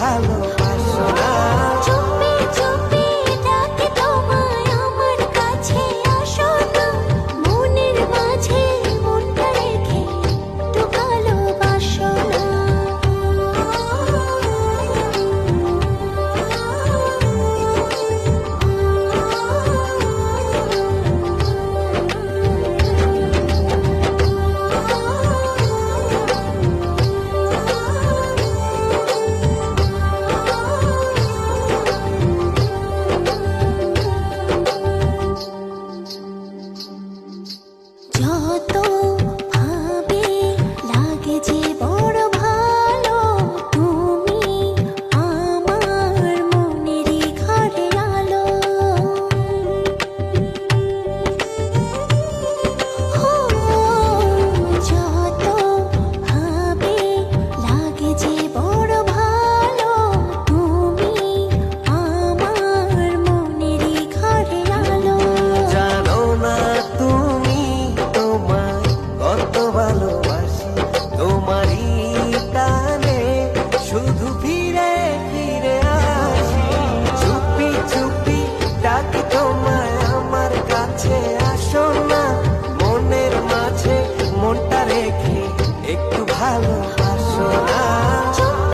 ভালোবাসো না। যত কাছে আসো না। মনের মাঝে মনটা রেখে একটু ভালো